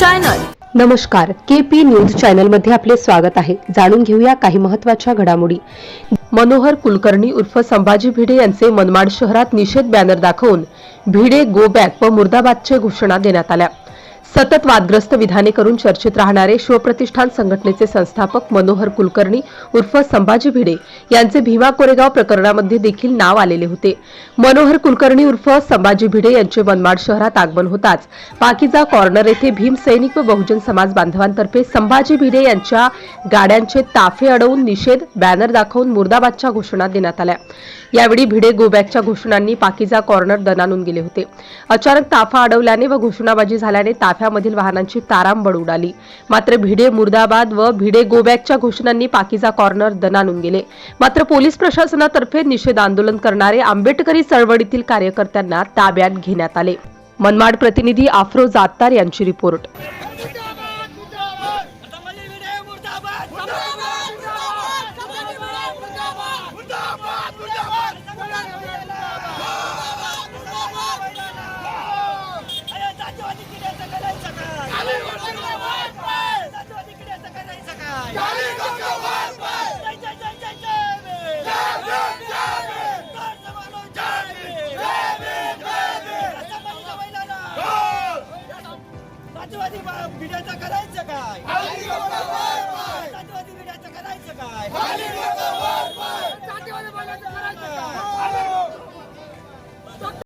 Channel नमस्कार के P news चॅनलमध्ये आपले स्वागत आहे. जाणून घेऊया काही महत्त्वाच्या घडामोडी. मनोहर कुलकर्णी उर्फ संभाजी भिडे यांचे मनमाड शहरात निषेध बॅनर दाखवून भिडे गो बॅक व मुर्दाबादचे घोषणा देण्यात आल्या. सतत वादग्रस्त विधाने करून चर्चेत राहणारे शिवप्रतिष्ठान संघटनेचे संस्थापक मनोहर कुलकर्णी उर्फ संभाजी भिडे यांचे भीमा कोरेगाव प्रकरणामध्ये देखील नाव आलेले होते. मनोहर कुलकर्णी उर्फ संभाजी भिडे यांचे मनमाड शहरात आगमन होताच. पाकिजा कॉर्नर येथे भीम सैनिक व बहुजन समाज बांधवांतर्फे संभाजी भिडे यांच्या गाड्यांचे ताफे अडवून निषेध बॅनर दाखवून मुर्दाबादच्या घोषणा देण्यात आल्या. यावेळी भिडे गोबॅकच्या घोषणांनी पाकिजा कॉर्नर दणानून गेले होते. अचानक ताफा अडवल्याने व घोषणाबाजी झाल्याने ताफे ताफ्यामधील वाहनांची तारांबळ उडाली. मात्र भिडे मुर्दाबाद व भिडे गोबॅकच्या घोषणांनी पाकिजा कॉर्नर दणानून गेले. मात्र पोलीस प्रशासनातर्फे निषेध आंदोलन करणारे आंबेडकरी चळवळीतील कार्यकर्त्यांना ताब्यात घेण्यात आले. मनमाड प्रतिनिधी आफ्रोज आत्तार यांची रिपोर्ट मुर्दाबाद मुर्दाबाद संभाजी भिडे मुर्दाबाद मुर्दाबाद मुर्दाबाद संभाजी भिडे मुर्दाबाद मुर्दाबाद मुर्दाबाद संभाजी भिडे मुर्दाबाद मुर्दाबाद अरे जातीवादी किड्याचं करायचं काय खाली मुर्दाबाद पाय जातीवादी किड्याचं करायचं काय खाली मुर्दाबाद पाय जय जय जय जय जय भीम जय भीम जय भीम तर जवानो जय भीम जय भीम जय भीम संभाजीच्या बैलाला जातीवादी बा- भिड्याचं करायचं काय जातीवादी भिड्याचं करायचं काय करायचं काय करायचं काय